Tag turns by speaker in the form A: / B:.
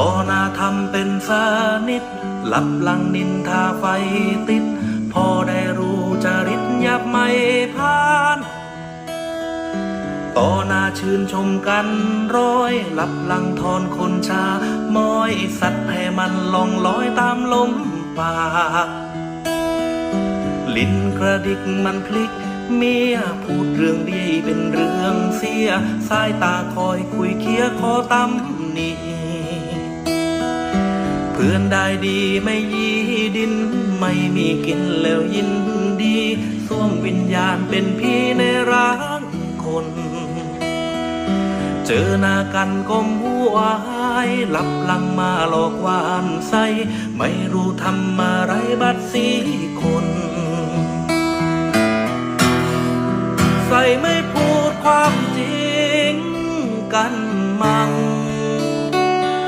A: ต่อหน้าทำเป็นสนิทหลับหลังนินทาไฟติด พอได้รู้จริตยับไม่พานต่อหน้าชื่นชมกันร้อยหลับหลังทอนคนชา ม้อยสัตว์ให้มันลองลอยตามลมปากลิ้นกระดิกมันพลิกเมียพูดเรื่องดีเป็นเรื่องเสีย สายตาคอยคุยเคียคอตำ เพื่อนได้ดีไม่ยีดิน ไม่มีกินแล้วยินดีสวมวิญญาณเป็นพี่ในร่างคน เจอหน้ากันก้มหัวหายหลับหลังมาหลอกหวานใสไม่รู้ทำอะไรบัดสีคนใส่ไม่พูดความจริงกันมั่ง